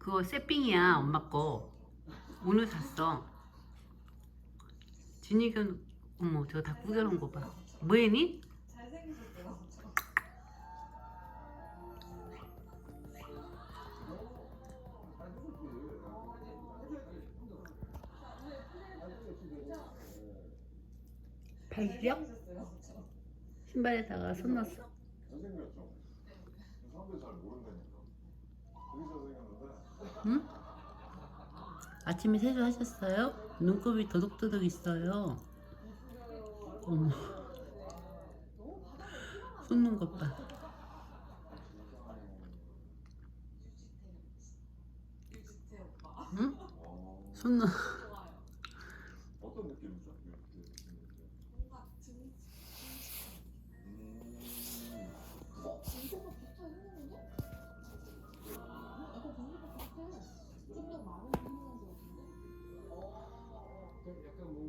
그거 새삥이야 엄마 거. 오늘 샀어. 진이가 어머 저거 다 구겨놓은 거봐. 뭐했니? 잘생기셨어요. 신발에다가 손 넣었어 응? 아침에 세수하셨어요? 눈곱이 도둑도둑 있어요 어머 쏟는 유지태 오빠. 응? 어, 쏟는 많은